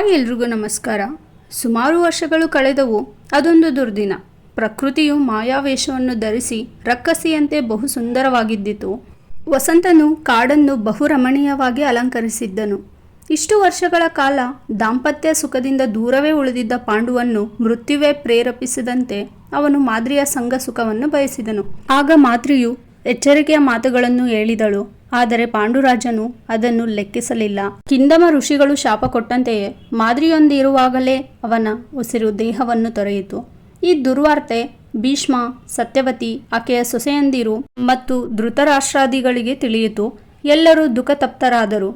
Hi ಎಲ್ರಿಗೂ ನಮಸ್ಕಾರ. ಸುಮಾರು ವರ್ಷಗಳು ಕಳೆದವು, ಅದೊಂದು ದುರ್ದಿನ. ಪ್ರಕೃತಿಯು ಮಾಯಾವೇಷವನ್ನು ಧರಿಸಿ ರಕ್ಕಸಿಯಂತೆ ಬಹು ಸುಂದರವಾಗಿದ್ದಿತು ವಸಂತನು ಕಾಡನ್ನು ಬಹು ರಮಣೀಯವಾಗಿ ಅಲಂಕರಿಸಿದ್ದನು. ಇಷ್ಟು ವರ್ಷಗಳ ಕಾಲ ದಾಂಪತ್ಯ ಸುಖದಿಂದ ದೂರವೇ ಉಳಿದಿದ್ದ ಪಾಂಡುವನ್ನು ಮೃತ್ಯುವೇ ಪ್ರೇರೇಪಿಸಿದಂತೆ ಅವನು ಮಾದ್ರಿಯ ಸಂಘ ಸುಖವನ್ನು ಬಯಸಿದನು. ಆಗ ಮಾದ್ರಿಯು ಎಚ್ಚರಿಕೆಯ ಮಾತುಗಳನ್ನು ಹೇಳಿದಳು. ಆದರೆ ಪಾಂಡುರಾಜನು ಅದನ್ನು ಲೆಕ್ಕಿಸಲಿಲ್ಲ. ಕಿಂದಮ ಋಷಿಗಳು ಶಾಪ ಕೊಟ್ಟಂತೆಯೇ ಮಾದರಿಯೊಂದಿರುವಾಗಲೇ ಅವನ ಉಸಿರು ದೇಹವನ್ನು ತೊರೆಯಿತು. ಈ ದುರ್ವಾರ್ತೆ ಭೀಷ್ಮ, ಸತ್ಯವತಿ, ಆಕೆಯ ಸೊಸೆಯಂದಿರು ಮತ್ತು ಧೃತರಾಷ್ಟ್ರಾದಿಗಳಿಗೆ ತಿಳಿಯಿತು. ಎಲ್ಲರೂ ದುಃಖತಪ್ತರಾದರು.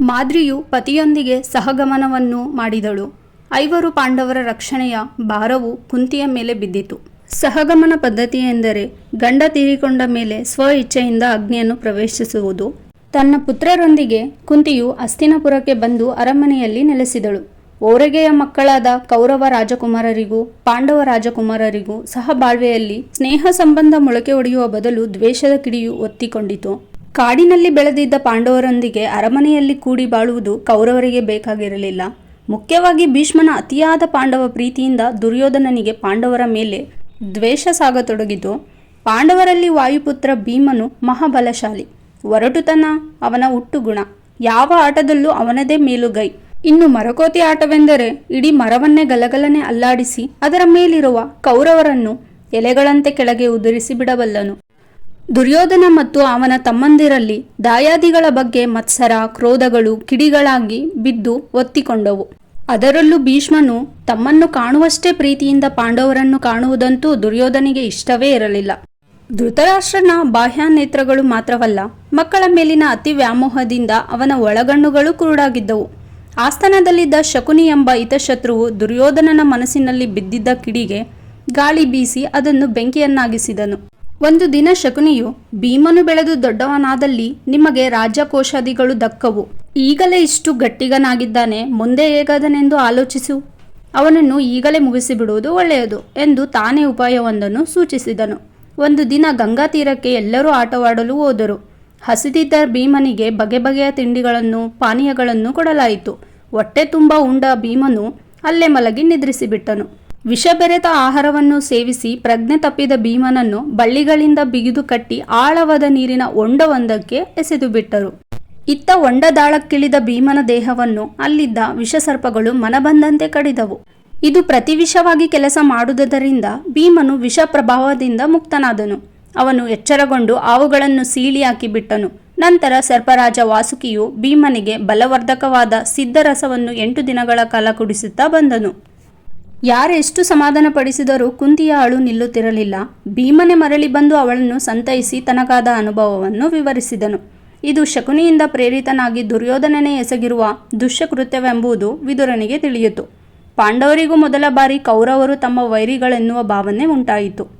ಮಾದ್ರಿಯು ಪತಿಯೊಂದಿಗೆ ಸಹಗಮನವನ್ನು ಮಾಡಿದಳು. ಐವರು ಪಾಂಡವರ ರಕ್ಷಣೆಯ ಭಾರವು ಕುಂತಿಯ ಮೇಲೆ ಬಿದ್ದಿತು. ಸಹಗಮನ ಪದ್ಧತಿ ಎಂದರೆ ಗಂಡ ತೀರಿಕೊಂಡ ಮೇಲೆ ಸ್ವ ಇಚ್ಛೆಯಿಂದ ಅಗ್ನಿಯನ್ನು ಪ್ರವೇಶಿಸುವುದು. ತನ್ನ ಪುತ್ರರೊಂದಿಗೆ ಕುಂತಿಯು ಅಸ್ತಿನಪುರಕ್ಕೆ ಬಂದು ಅರಮನೆಯಲ್ಲಿ ನೆಲೆಸಿದಳು. ಓರಗೆಯ ಮಕ್ಕಳಾದ ಕೌರವ ರಾಜಕುಮಾರರಿಗೂ ಪಾಂಡವ ರಾಜಕುಮಾರರಿಗೂ ಸಹಬಾಳ್ವೆಯಲ್ಲಿ ಸ್ನೇಹ ಸಂಬಂಧ ಮೊಳಕೆ ಒಡೆಯುವ ಬದಲು ದ್ವೇಷದ ಕಿಡಿಯು ಒತ್ತಿಕೊಂಡಿತು. ಕಾಡಿನಲ್ಲಿ ಬೆಳೆದಿದ್ದ ಪಾಂಡವರೊಂದಿಗೆ ಅರಮನೆಯಲ್ಲಿ ಕೂಡಿ ಬಾಳುವುದು ಕೌರವರಿಗೆ ಬೇಕಾಗಿರಲಿಲ್ಲ. ಮುಖ್ಯವಾಗಿ ಭೀಷ್ಮನ ಅತಿಯಾದ ಪಾಂಡವ ಪ್ರೀತಿಯಿಂದ ದುರ್ಯೋಧನನಿಗೆ ಪಾಂಡವರ ಮೇಲೆ ದ್ವೇಷ ಸಾಗತೊಡಗಿತು ಪಾಂಡವರಲ್ಲಿ ವಾಯುಪುತ್ರ ಭೀಮನು ಮಹಾಬಲಶಾಲಿ. ಒರಟುತನ ಅವನ ಹುಟ್ಟುಗುಣ. ಯಾವ ಆಟದಲ್ಲೂ ಅವನದೇ ಮೇಲುಗೈ. ಇನ್ನು ಮರಕೋತಿ ಆಟವೆಂದರೆ ಇಡೀ ಮರವನ್ನೇ ಗಲಗಲನೆ ಅಲ್ಲಾಡಿಸಿ ಅದರ ಮೇಲಿರುವ ಕೌರವರನ್ನು ಎಲೆಗಳಂತೆ ಕೆಳಗೆ ಉದುರಿಸಿ ಬಿಡಬಲ್ಲನು. ದುರ್ಯೋಧನ ಮತ್ತು ಅವನ ತಮ್ಮಂದಿರಲ್ಲಿ ದಾಯಾದಿಗಳ ಬಗ್ಗೆ ಮತ್ಸರ, ಕ್ರೋಧಗಳು, ಕಿಡಿಗಳಾಗಿ ಬಿದ್ದು ಒತ್ತಿಕೊಂಡವು. ಅದರಲ್ಲೂ ಭೀಷ್ಮನು ತಮ್ಮನ್ನು ಕಾಣುವಷ್ಟೇ ಪ್ರೀತಿಯಿಂದ ಪಾಂಡವರನ್ನು ಕಾಣುವುದಂತೂ ದುರ್ಯೋಧನಿಗೆ ಇಷ್ಟವೇ ಇರಲಿಲ್ಲ. ಧೃತರಾಷ್ಟ್ರನ ಬಾಹ್ಯ ನೇತ್ರಗಳು ಮಾತ್ರವಲ್ಲ, ಮಕ್ಕಳ ಮೇಲಿನ ಅತಿ ವ್ಯಾಮೋಹದಿಂದ ಅವನ ಒಳಗಣ್ಣುಗಳು ಕುರುಡಾಗಿದ್ದವು. ಆಸ್ಥಾನದಲ್ಲಿದ್ದ ಶಕುನಿ ಎಂಬ ಹಿತಶತ್ರುವು ದುರ್ಯೋಧನನ ಮನಸ್ಸಿನಲ್ಲಿ ಬಿದ್ದಿದ್ದ ಕಿಡಿಗೆ ಗಾಳಿ ಬೀಸಿ ಅದನ್ನು ಬೆಂಕಿಯನ್ನಾಗಿಸಿದನು. ಒಂದು ದಿನ ಶಕುನಿಯು ಭೀಮನು ಬೆಳೆದು ದೊಡ್ಡವನಾದಲ್ಲಿ ನಿಮಗೆ ರಾಜ್ಯಕೋಶಾದಿಗಳು ದಕ್ಕವು. ಈಗಲೇ ಇಷ್ಟು ಗಟ್ಟಿಗನಾಗಿದ್ದಾನೆ, ಮುಂದೆ ಹೇಗಾದನೆಂದು ಆಲೋಚಿಸು. ಅವನನ್ನು ಈಗಲೇ ಮುಗಿಸಿಬಿಡುವುದು ಒಳ್ಳೆಯದು ಎಂದು ತಾನೇ ಉಪಾಯವೊಂದನ್ನು ಸೂಚಿಸಿದನು. ಒಂದು ದಿನ ಗಂಗಾ ತೀರಕ್ಕೆ ಎಲ್ಲರೂ ಆಟವಾಡಲು ಹೋದರು. ಹಸಿದಿದ್ದ ಭೀಮನಿಗೆ ಬಗೆ ಬಗೆಯ ತಿಂಡಿಗಳನ್ನು, ಪಾನೀಯಗಳನ್ನು ಕೊಡಲಾಯಿತು. ಹೊಟ್ಟೆ ತುಂಬ ಉಂಡ ಭೀಮನು ಅಲ್ಲೇ ಮಲಗಿ ನಿದ್ರಿಸಿಬಿಟ್ಟನು. ವಿಷ ಬೆರೆತ ಆಹಾರವನ್ನು ಸೇವಿಸಿ ಪ್ರಜ್ಞೆ ತಪ್ಪಿದ ಭೀಮನನ್ನು ಬಳ್ಳಿಗಳಿಂದ ಬಿಗಿದು ಕಟ್ಟಿ ಆಳವಾದ ನೀರಿನ ಒಂಡವೊಂದಕ್ಕೆ ಎಸೆದು ಬಿಟ್ಟರು. ಇತ್ತ ಒಂಡದಾಳಕ್ಕಿಳಿದ ಭೀಮನ ದೇಹವನ್ನು ಅಲ್ಲಿದ್ದ ವಿಷಸರ್ಪಗಳು ಮನಬಂದಂತೆ ಕಡಿದವು. ಇದು ಪ್ರತಿವಿಷವಾಗಿ ಕೆಲಸ ಮಾಡುವುದರಿಂದ ಭೀಮನು ವಿಷ ಪ್ರಭಾವದಿಂದ ಮುಕ್ತನಾದನು. ಅವನು ಎಚ್ಚರಗೊಂಡು ಆವುಗಳನ್ನು ಸೀಳಿ ಹಾಕಿಬಿಟ್ಟನು ನಂತರ ಸರ್ಪರಾಜ ವಾಸುಕಿಯು ಭೀಮನಿಗೆ ಬಲವರ್ಧಕವಾದ ಸಿದ್ಧರಸವನ್ನು ಎಂಟು ದಿನಗಳ ಕಾಲ ಕುಡಿಸುತ್ತಾ ಬಂದನು. ಯಾರೆಷ್ಟು ಸಮಾಧಾನಪಡಿಸಿದರೂ ಕುಂತಿಯ ಅಳು ನಿಲ್ಲುತ್ತಿರಲಿಲ್ಲ. ಭೀಮನೆ ಮರಳಿ ಬಂದು ಅವಳನ್ನು ಸಂತೈಸಿ ತನಗಾದ ಅನುಭವವನ್ನು ವಿವರಿಸಿದನು. ಇದು ಶಕುನಿಯಿಂದ ಪ್ರೇರಿತನಾಗಿ ದುರ್ಯೋಧನನೇ ಎಸಗಿರುವ ದುಷ್ಯಕೃತ್ಯವೆಂಬುದು ವಿದುರನಿಗೆ ತಿಳಿಯಿತು. ಪಾಂಡವರಿಗೂ ಮೊದಲ ಬಾರಿ ಕೌರವರು ತಮ್ಮ ವೈರಿಗಳೆನ್ನುವ ಭಾವನೆ ಉಂಟಾಯಿತು.